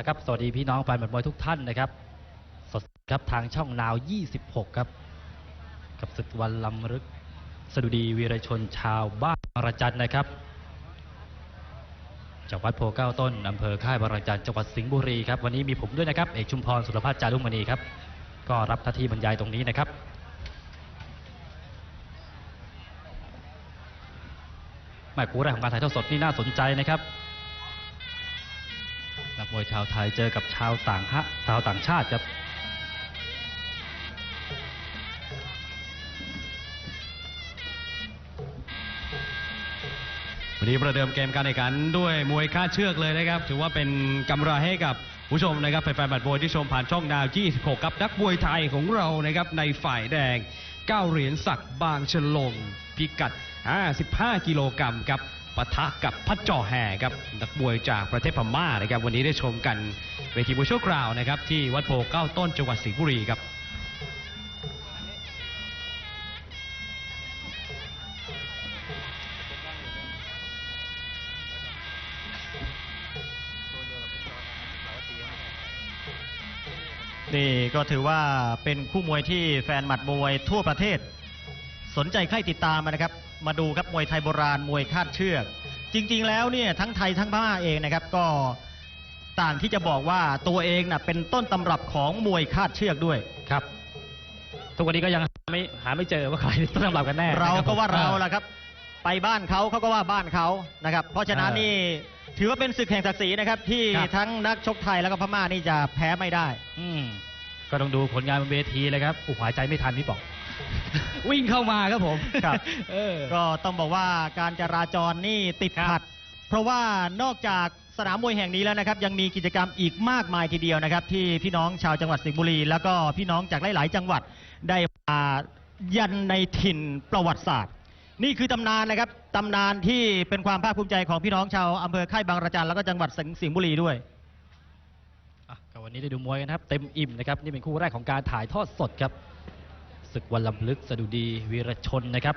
ละครับ สวัสดีพี่น้องแฟนบอลมวยทุกท่านนะครับ สดครับทางช่องนาว 26 ครับ กับศึกวันลำลึกสดุดีวีรชนชาวบ้านบางระจันนะครับ จากวัดโพเก้าต้นอำเภอค่ายบางระจันจังหวัดสิงห์บุรีครับ วันนี้มีผมด้วยนะครับ เอกชุมพร สุรพัฒน์จารุมณีครับ ก็รับหน้าที่บรรยายตรงนี้นะครับแม่คู่แรกของการถ่ายทอดสดนี่น่าสนใจนะครับ มวยชาวไทยเจอกับชาวต่างฮะชาวต่างชาติครับวันนี้ประเดิมเกมการแข่งขันด้วยมวยค่าดเชือกเลยนะครับ ถือว่าเป็นกำไรให้กับผู้ชมนะครับแฟนๆบัตรมวยที่ชมผ่านช่องดาว 26กับนักมวยไทยของเรานะครับในฝ่ายแดง 9 เหรียญศักดิ์บางฉลงพิกัด 55 กิโลกรัมครับ ปะทะกับพัดจ่อแห่ครับนักมวยจากประเทศพม่านะครับวันนี้ได้ชมกันเวทีมวยชั่วคราวนะครับที่วัดโพเก้าต้นจังหวัดสิงห์บุรีครับนี่ก็ถือว่าเป็นคู่มวยที่แฟนหมัดมวยทั่วประเทศ สนใจใครติดตามนะครับ มาดูครับมวยไทยโบราณมวยคาดเชือก จริง ๆ แล้วเนี่ยทั้งไทยทั้งพม่าเองนะครับก็ต่างที่จะบอกว่าตัวเองน่ะเป็นต้นตำรับของมวยคาดเชือกด้วยครับ ทุกวันนี้ก็ยังหาไม่หาไม่เจอว่าใครต้นตำรับกันแน่เรานะคบก็ว่าผมเราอ่แหละครับ ไปบ้านเขาเขาก็ว่าบ้านเขานะครับ เพราะฉะนั้นเออนี่ถือว่าเป็นศึกแห่งศักดิ์ศรีนะครับ ที่ครับทั้งนักชกไทยแล้วก็พม่านี่จะแพ้ไม่ได้ อืมก็ต้องดูผลงานบนเวทีเลยครับอู้หายใจไม่ทันพี่บอก วิ่งเข้ามาครับผมครับเออ ก็ต้องบอกว่าการจราจรนี่ติดขัด เพราะว่านอกจากสนามมวยแห่งนี้แล้วนะครับ ยังมีกิจกรรมอีกมากมายทีเดียวนะครับ ที่พี่น้องชาวจังหวัดสิงห์บุรี แล้วก็พี่น้องจากหลาย ๆ จังหวัดได้มายันในถิ่นประวัติศาสตร์ นี่คือตำนานนะครับตำนานที่เป็นความภาคภูมิใจของพี่น้องชาวอำเภอค่ายบางระจันแล้วก็จังหวัดสิงห์สิงห์บุรีด้วยอะก็วันนี้ได้ดูมวยกันนะครับ เต็มอิ่มนะครับ นี่เป็นคู่แรกของการถ่ายทอดสดครับ ศึกวันลำลึกสดุดีวีรชนนะครับ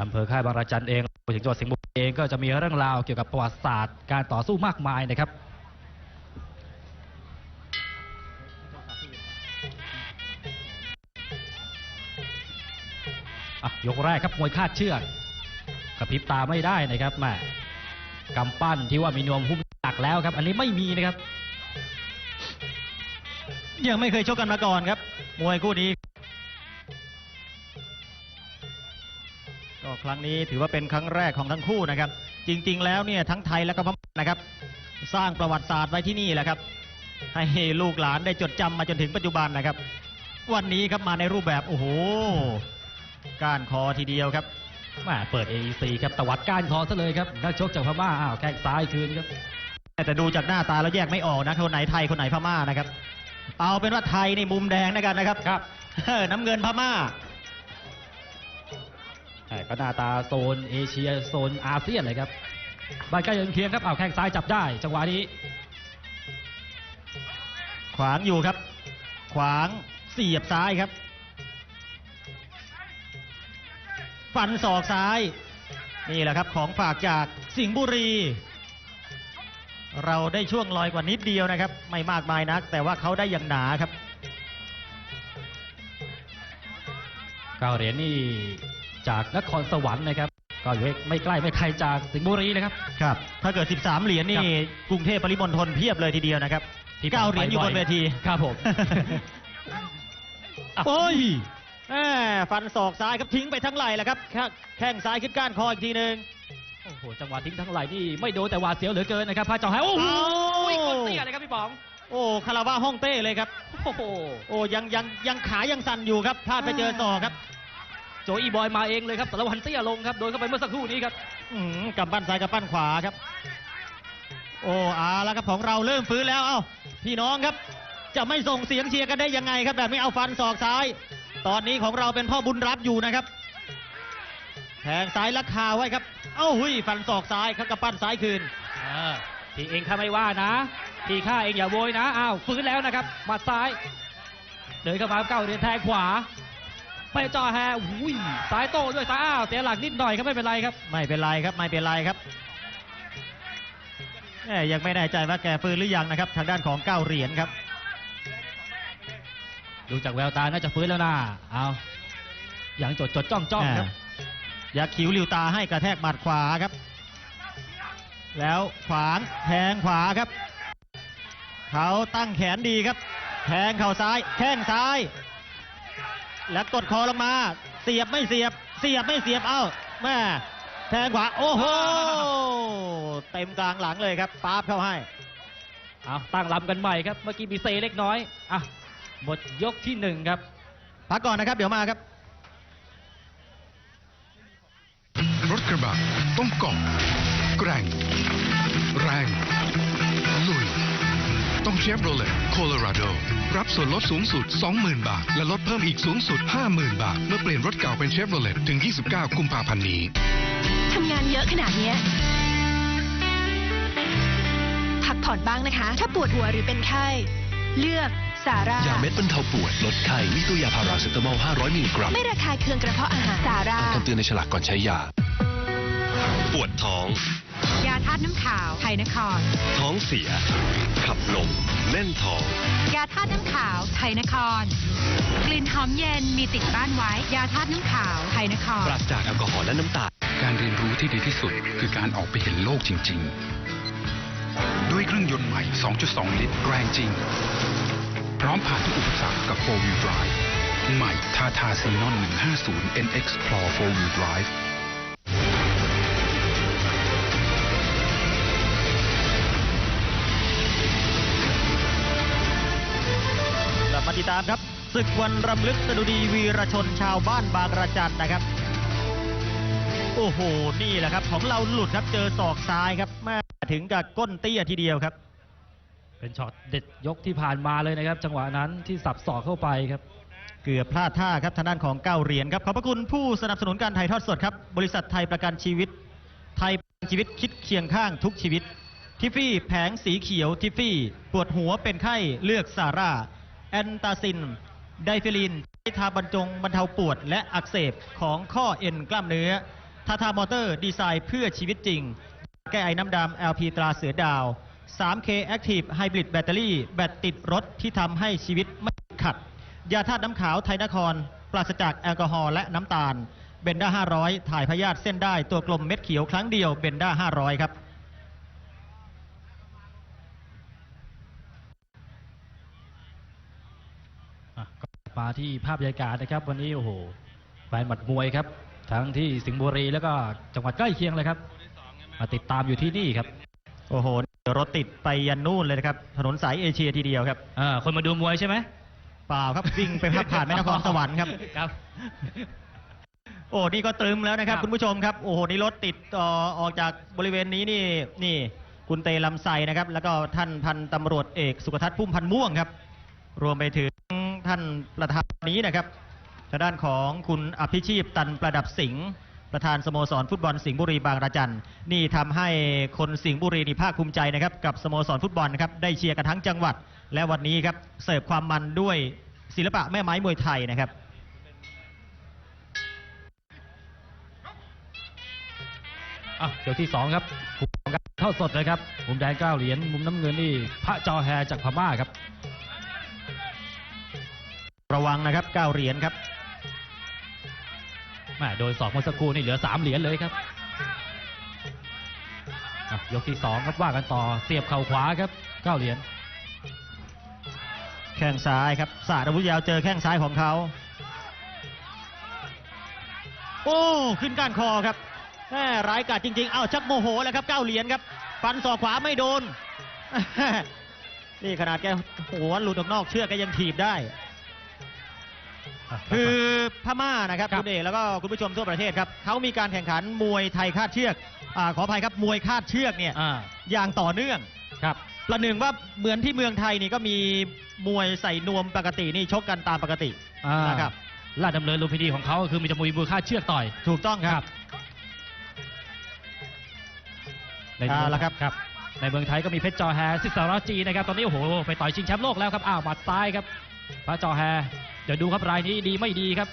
อำเภอค่ายบางระจันเองไปถึงจังหวัดสิงห์บุรีเองก็จะมีเรื่องราวเกี่ยวกับประวัติศาสตร์การต่อสู้มากมายนะครับยกแรกครับมวยคาดเชือกกระพริบตาไม่ได้นะครับแม่กำปั้นที่ว่ามีนวมหุ้มหนักแล้วครับ อันนี้ไม่มีนะครับ ยังไม่เคยชกกันมาก่อนครับ มวยคู่นี้ ก็ครั้งนี้ถือว่าเป็นครั้งแรกของทั้งคู่นะครับ จริง ๆ แล้วเนี่ยทั้งไทยและก็พม่านะครับ สร้างประวัติศาสตร์ไว้ที่นี่แหละครับ ให้ลูกหลานได้จดจำมาจนถึงปัจจุบันนะครับ วันนี้ครับมาในรูปแบบโอ้โหก้านคอทีเดียวครับแม่เปิด AEC ครับตวัดก้านคอซะเลยครับนักชกจากพม่าอ้าวแข้งซ้ายคืนครับแต่ดูจากหน้าตาแล้วแยกไม่ออกนะคนไหนไทยคนไหนพม่านะครับ เอาเป็นว่าไทยในมุมแดงนะกันนะครับครับเออน้ำเงินพม่าแต่ก็หน้าตาโซนเอเชียโซนอาเซียนเลยครับบ้านใกล้เรือนเคียงครับอ้าวแข้งซ้ายจับได้ จังหวะนี้ ขวางอยู่ครับ ขวางเสียบซ้ายครับ ฟันศอกซ้าย นี่แหละครับของฝากจากสิงห์บุรี เราได้ช่วงลอยกว่านิดเดียวนะครับ ไม่มากมายนัก แต่ว่าเขาได้อย่างหนาครับเก้าเหรียญนี่จากนครสวรรค์นะครับ ก็อยู่ไม่ใกล้ไม่ไกลจากสิงห์บุรีเลยครับ ครับ ถ้าเกิด 13 เหรียญนี่ครับกรุงเทพปริมณฑลเพียบเลยทีเดียวนะครับที่เก้าเหรียญอยู่บนเวทีครับผมโอ้ยแหม่ฟันศอกซ้ายครับทิ้งไปทั้งไหล่แหละครับแค่แข้งซ้ายขึ้นก้านคออีกทีหนึ่ง โอ้โหจังหวะทิ้งทั้งไหลนี่ไม่โดนแต่หวาดเสียวเหลือเกินนะครับพระเจ้าแฮโอ้โหอ้าวคนเตี้ยเลยครับพี่ป๋อง โอ้คาราบาฮ่องเต้เลยครับ โอ้โหโอ้ยังยังยังขายังสั่นอยู่ครับพลาดไปเจอศอกครับ โจอีบอยมาเองเลยครับสารวันเตี้ยลงครับโดนเข้าไปเมื่อสักครู่นี้ครับอืมกำปั้นซ้ายกำปั้นขวาครับ โอ้อาแล้วครับของเราเริ่มฟื้นแล้วเอ้าพี่น้องครับ จะไม่ส่งเสียงเชียร์กันได้ยังไงครับแบบนี้เอาฟันศอกซ้าย ตอนนี้ของเราเป็นพ่อบุญรับอยู่นะครับ แทงซ้ายลักคาไว้ครับ เอ้าหุยฟันศอกซ้ายครับกำปั้นซ้ายคืนเออพี่เองข้าไม่ว่านะพี่ข้าเองอย่าโวยนะอ้าวฟื้นแล้วนะครับหมัดซ้าย เดินเข้ามาเก้าเหรียญแทงขวาไปจ่อแฮอุ้ยซ้ายโต้ด้วยซ้ายอ้าวเสียหลักนิดหน่อยครับไม่เป็นไรครับ ไม่เป็นไรครับไม่เป็นไรครับแหม่ยังไม่แน่ใจว่าแกฟื้นหรือยังนะครับ ทางด้านของเก้าเหรียญครับ ดูจากแววตาน่าจะฟื้นแล้วนะเอาอย่างจดจดจ้องจ้องครับ อย่าคิ้วหลิวตาให้กระแทกหมัดขวาครับ แล้วขวางแทงขวาครับ เขาตั้งแขนดีครับ แทงเข่าซ้ายแข้งซ้าย แล้วกดคอลงมา เสียบไม่เสียบ เสียบไม่เสียบเอ้าแม่แทงขวาโอ้โหเต็มกลางหลังเลยครับป๊าบเข้าให้เอาตั้งลำกันใหม่ครับ เมื่อกี้มีเซเล็กน้อยอะหมดยกที่หนึ่งครับพักก่อนนะครับ เดี๋ยวมาครับ รถ กระบะต้องเกาะแกร่ง แรง ลุย ต้องเชฟโรเลตโคโลราโด รับส่วนลดสูงสุด 20,000 บาท และลดเพิ่มอีกสูงสุด 50,000 บาท เมื่อเปลี่ยนรถเก่าเป็นเชฟโรเลตถึง 29 กุมภาพันธ์นี้ทำงานเยอะขนาดเนี้ยพักผ่อนบ้างนะคะ ถ้าปวดหัวหรือเป็นไข้เลือกสาร่ายาเม็ดบรรเทาปวดลดไข้มีตัวยาพาราเซตามอล 500 มิลลิกรัม ไม่ระคายเคืองกระเพาะอาหารสาร่าอ่านคำเตือนในฉลากก่อนใช้ยา ปวดท้อง ยาธาตุน้ำขาว ไทยนคร ท้องเสีย ขับลมแน่นท้อง ยาธาตุน้ำขาว ไทยนคร กลิ่นหอมเย็นมีติดบ้านไว้ ยาธาตุน้ำขาว ไทยนคร ปราศจากแอลกอฮอล์และน้ำตาล การเรียนรู้ที่ดีที่สุด คือการออกไปเห็นโลกจริง ๆ ด้วยเครื่องยนต์ใหม่ 2.2 ลิตรแรงจริง พร้อมผ่านทุกอุปสรรคกับ 4-wheel drive ใหม่ทาทาซีนอน150 NX Pro 4-wheel drive ดตามครับศึกวันรำลึกสดุดีวีรชนชาวบ้านบางระจันนะครับ โอ้โห นี่แหละครับ ของเราหลุดครับเจอศอกซ้ายครับแม่ถึงกับก้นเตี้ยทีเดียวครับ เป็นช็อตเด็ดยกที่ผ่านมาเลยนะครับ จังหวะนั้นที่สับศอกเข้าไปครับ เกือบพลาดท่าครับทางด้านของเก้าเหรียญครับขอบพระคุณผู้สนับสนุนการถ่ายทอดสดครับ บริษัทไทยประกันชีวิต ไทยประกันชีวิตคิดเคียงข้างทุกชีวิตทิฟฟี่แผงสีเขียวทิฟฟี่ปวดหัวเป็นไข้เลือกซาร่า แอนตาซิน ไดฟิลินใช้ทาบรรจงบรรเทาปวดและอักเสบของข้อเอ็นกล้ามเนื้อ ทาทามอเตอร์ดีไซน์เพื่อชีวิตจริง แก้ไอน้ำดำ LP ตราเสือดาว 3K Active Hybrid Battery แบตติดรถที่ทำให้ชีวิตไม่ขัด ยาธาตุน้ำขาวไทยนคร ปราศจากแอลกอฮอล์และน้ำตาล เบนด้า500 ถ่ายพยาธิเส้นได้ตัวกลมเม็ดเขียวครั้งเดียวเบนด้า500 ครับ อะก็ มาที่ภาพบรรยากาศนะครับ วันนี้โอ้โหแฟนหมัดมวยครับ ทั้งที่สิงห์บุรีแล้วก็จังหวัดใกล้เคียงเลยครับ มาติดตามอยู่ที่นี่ครับ โอ้โหรถติดไปยันนู่นเลยนะครับ ถนนสายเอเชียทีเดียวครับอ่าคนมาดูมวยใช่ไหมเปล่าครับวิ่งไปพักผ่านแม่นครสวรรค์ครับครับ โอ้นี่ก็ตรึมแล้วนะครับครับคุณผู้ชมครับโอ้โหนี่รถติดเอ่อออกจากบริเวณนี้นี่นี่คุณเตลำไสนะครับ แล้วก็ท่านพันตำรวจเอกสุขทัศน์พุ่มพันธ์ม่วงครับ รวมไปถึง ท่านประธานนี้นะครับทางด้านของคุณอภิชีพตันประดับสิงห์ประธานสโมสรฟุตบอลสิงห์บุรีบางระจันนี่ทำให้คนสิงห์บุรีนี่ภาคภูมิใจนะครับกับสโมสรฟุตบอลนะครับได้เชียร์กันทั้งจังหวัด และวันนี้ครับเสิร์ฟความมันด้วยศิลปะแม่ไม้มวยไทยนะครับอะเดี๋ยวที่สองครับเข้าสดเลยครับมุมแดงเก้าเหรียญมุมน้ำเงินนี่พระจอแฮจากพม่าครับ ระวังนะครับเก้าเหรียญครับแม่โดยสองเมื่อสักครู่นี่เหลือสามเหรียญเลยครับอะยกที่สองครับว่ากันต่อเสียบเข่าขวาครับเก้าเหรียญแข้งซ้ายครับศาสตร์อาวุธยาวเจอแข้งซ้ายของเขา โอ้ขึ้นก้านคอครับแหมร้ายกาจจริงๆ เอ้าชักโมโหแล้วครับเก้าเหรียญครับฟันศอกขวาไม่โดน นี่ขนาดแกหัวหลุดออกนอกเชือกแกยังถีบได้อะ คือพม่านะครับครับคุณเอกแล้วก็คุณผู้ชมทั่วประเทศครับเขามีการแข่งขันมวยไทยคาดเชือกอาขออภัยครับมวยคาดเชือกเนี่ยอ่าอย่างต่อเนื่องครับ ประหนึ่งว่าเหมือนที่เมืองไทยนี่ก็มีมวยใส่นวมปกตินี่ชกกันตามปกติอ่านะครับลาดดำเนินลุมพินีของเขาก็คือมีจมูกมือค่าเชือกต่อยถูกต้องครับ ในเมืองเอาละครับ ครับ ในเมืองไทยก็มีเพชรจอแฮสิสารจีนะครับ ตอนนี้โอ้โหไปต่อยชิงแชมป์โลกแล้วครับ อ้าวหมัดซ้ายครับ พระจอแฮเดี๋ยวดูครับรายนี้ดีไม่ดีครับ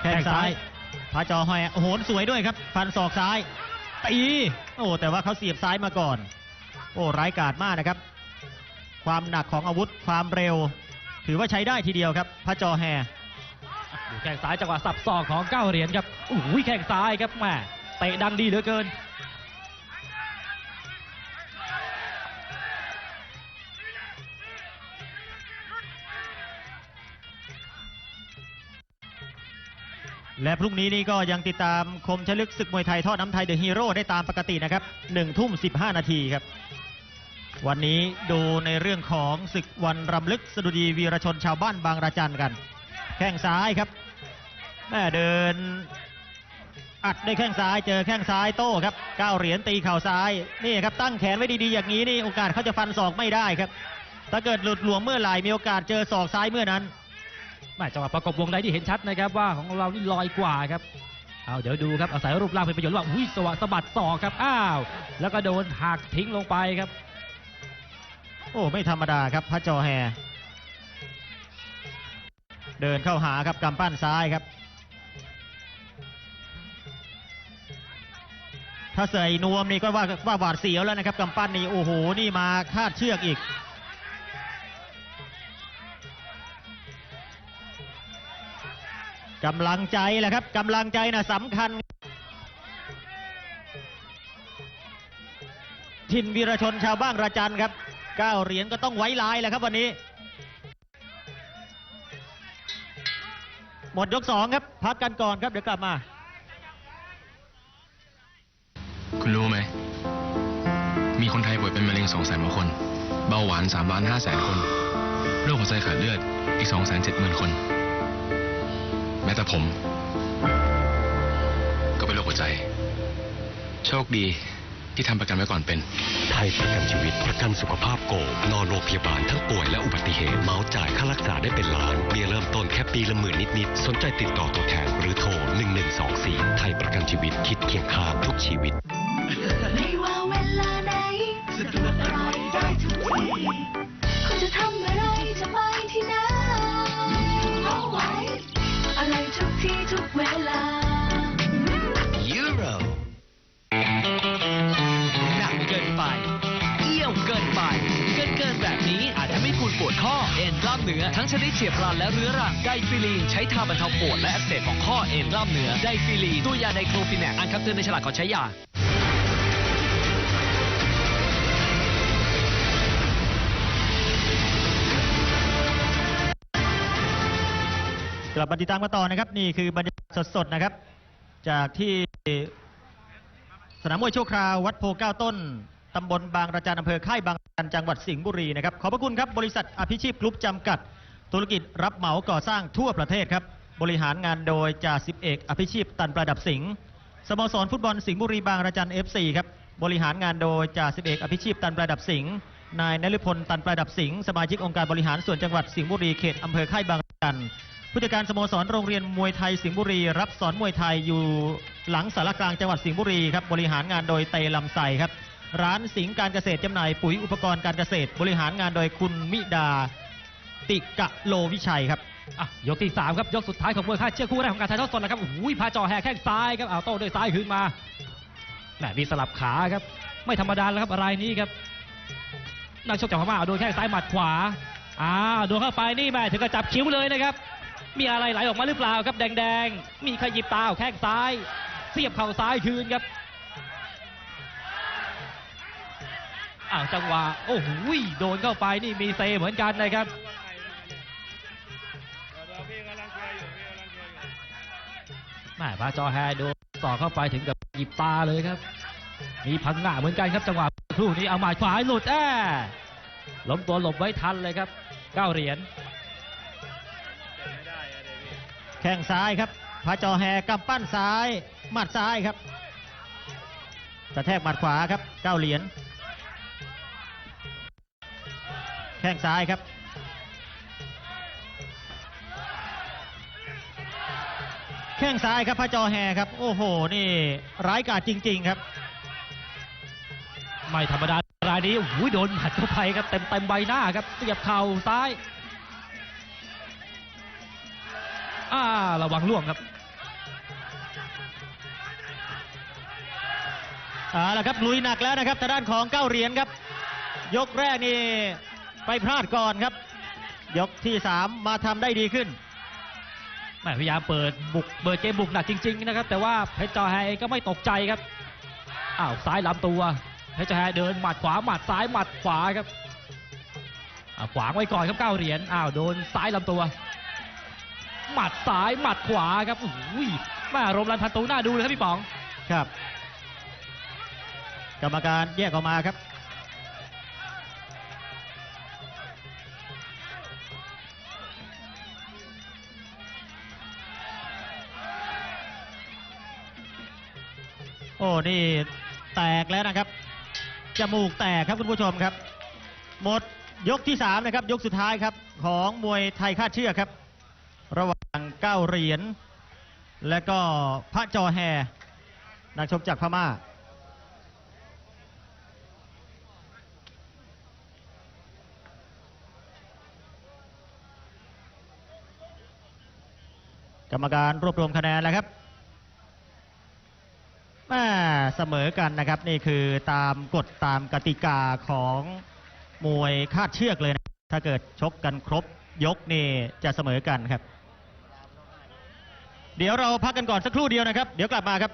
แข้งซ้ายพระจอหอยโอ้โหสวยด้วยครับ ฟันศอกซ้ายตีโอ้แต่ว่าเขาเสียบซ้ายมาก่อน โอ้ร้ายกาจมากนะครับ ความหนักของอาวุธความเร็ว ถือว่าใช้ได้ทีเดียวครับ พระจอแฮดูแข้งซ้ายจังหวะสับศอกของเก้าเหรียญครับโอ้ยแข้งซ้ายครับแหม่เตะดังดีเหลือเกิน และพรุ่งนี้นี่ก็ยังติดตามคมชลึกศึกมวยไทยทอดน้ำไทยเดอะฮีโร่ได้ตามปกตินะครับหนึ่งทุ่มสินาทีครับ วันนี้ดูในเรื่องของศึกวันรำลึกสดุดีวีรชนชาวบ้านบางระจันกัน แข้งซ้ายครับแม่เดิน อัดด้วยแข้งซ้ายเจอแข้งซ้ายโต้ครับก้าวเหรียญตีเข่าซ้ายนี่ครับตั้งแขนไว้ดีๆอย่างนี้นี่โอกาสเขาจะฟันศอกไม่ได้ครับ ถ้าเกิดหลุดหลวมเมื่อไหร่มีโอกาสเจอศอกซ้ายเมื่อนั้น จังหวะประกบวงในที่เห็นชัดนะครับว่าของเรานี่ลอยกว่าครับเอาเดี๋ยวดูครับอาศัยรูปร่างเป็นประโยชน์ว่าอุ้ยสวัสดสะบัดศอกครับอ้าวแล้วก็โดนหักทิ้งลงไปครับ โอ้ไม่ธรรมดาครับพระจอแฮเดินเข้าหาครับกำปั้นซ้ายครับถ้าใส่นวมนี่ก็ว่าว่าหวาดเสียวแล้วนะครับกำปั้นนี่โอ้โหนี่มาคาดเชือกอีก กำลังใจแหละครับกำลังใจนะสำคัญ ทินวีรชนชาวบ้านระจันครับเก้าเหรียญก็ต้องไว้ลายแหละครับวันนี้ หมดยกสองครับ พักกันก่อนครับ เดี๋ยวกลับมา คุณรู้ไหม มีคนไทยป่วยเป็นมะเร็ง2 0 0 0 0 0กว่าคน เบาหวาน3ล้าน5แสนคน โรคหัวใจขาดเลือดอีก2 7 0 0 0 0คน แม้แต่ผม ก็เป็นโรคหัวใจ โชคดีที่ทำประกันไว้ก่อนเป็น ไทยประกันชีวิตประกันสุขภาพโกนอนโรงพยาบาลทั้งป่วยและอุบัติเหตุเมาส์จ่ายค่ารักษาได้เป็นล้านเบี้ยเริ่มต้นแค่ปีละหมื่นนิดๆสนใจติดต่อตัวแทนหรือโทร 1124 ไทยประกันชีวิตคิดเคียงข้างทุกชีวิต ทั้งชนิดเฉียบพลันและเรื้อรังไดฟิลีนใช้ทาบรรเทาปวดและอักเสบของข้อเอ็นกล้ามเนื้อไดฟิลีนตัวยาไดโครฟินแนกอ่านคำเตือนในฉลากก่อนใช้ยากลับมาติดตามกันต่อนะครับนี่คือบรรยากาศสดๆนะครับ จากที่สนามมวยชั่วคราววัดโพเก้าต้นตำบลบางระจันอำเภอค่ายบางระจันจังหวัดสิงห์บุรีนะครับขอบพระคุณครับบริษัทอภิชีพกรุ๊ปจำกัด ธุรกิจรับเหมาก่อสร้างทั่วประเทศครับ บริหารงานโดยจ่าสิบเอกอภิชีพตันประดับสิงห์สโมสรฟุตบอลสิงห์บุรีบางระจัน FC ครับบริหารงานโดยจ่าสิบเอกอภิชีพตันประดับสิงห์นายนฤพลตันประดับสิงห์สมาชิกองค์การบริหารส่วนจังหวัดสิงห์บุรีเขตอำเภอค่ายบางระจันผู้จัดการสโมสรโรงเรียนมวยไทยสิงห์บุรี รับสอนมวยไทยอยู่หลังสารกลางจังหวัดสิงห์บุรีครับบริหารงานโดยเตลำไสครับร้านสิงห์การเกษตรจำหน่ายปุ๋ยอุปกรณ์การเกษตร บริหารงานโดยคุณมิดา ติกะโลวิชัยครับอะยกที่ 3 ครับยกสุดท้ายของมวยค่าเชือกคู่แรกของการถ่ายทอดสดนะครับโอ้ยพาจ่อแห่แข้งซ้ายครับเอาโต้ด้วยซ้ายคืนมาแหมมีสลับขาครับ ไม่ธรรมดาแล้วครับรายนี้ครับนักชกจากพม่าโดนแข้งซ้ายหมัดขวาอ่าโดนเข้าไปนี่แม่ถึงกับจับคิ้วเลยนะครับ มีอะไรไหลออกมาหรือเปล่าครับแดงๆ มีขยิบตาเอาแข้งซ้าย เสียบเข่าซ้ายคืนครับอ้าวจังหวะโอ้โหโดนเข้าไปนี่มีเซเหมือนกันนะครับ แม่พาจอแฮโดนต่อเข้าไปถึงกับหยิบตาเลยครับ มีพังงะเหมือนกันครับจังหวะครู่นี้เอาหมาดขวาให้หลุดแอ้ล้มตัวหลบไว้ทันเลยครับเก้าเหรียญแข้งซ้ายครับพาจอแฮกำปั้นซ้ายหมัดซ้ายครับกระแทกหมัดขวาครับเก้าเหรียญแข้งซ้ายครับ แข้งซ้ายครับพระจอแฮครับ โอ้โห นี่ร้ายกาจจริง ๆครับ ไม่ธรรมดารายนี้โอ้โหโดนหมัดเข้าไปครับเต็มเต็มใบหน้าครับเสียบเข่าซ้ายอ่าระวังล่วงครับเอาละครับลุยหนักแล้วนะครับทางด้านของเก้าเหรียญครับ ยกแรกนี่ไปพลาดก่อนครับ ยกที่สามมาทำได้ดีขึ้น พยายามเปิดบุกเปิดเกมบุกหนักจริง ๆ นะครับ แต่ว่าเพชรจอแฮเองก็ไม่ตกใจครับอ้าวซ้ายลำตัวเพชรจอแฮเดินหมัดขวาหมัดซ้ายหมัดขวาครับขวางไว้ก่อนครับเก้าเหรียญอ้าวโดนซ้ายลำตัว หมัดซ้ายหมัดขวาครับโอ้โหแม่รมรันพันตูน่าดูเลยครับพี่ป๋องครับ กรรมการแยกออกมาครับ นี่แตกแล้วนะครับจมูกแตกครับคุณผู้ชมครับ หมดยกที่3นะครับยกสุดท้ายครับของมวยไทยคาดเชือกครับ ระหว่างเก้าเหรียญและก็พระจอแฮนักชกจากพม่ากรรมการรวบรวมคะแนนแล้วครับ แม่เสมอกันนะครับ นี่คือตามกฎตามกติกาของมวยคาดเชือกเลยนะถ้าเกิดชกกันครบยกนี่จะเสมอกันครับ เดี๋ยวเราพักกันก่อนสักครู่เดียวนะครับ เดี๋ยวกลับมาครับ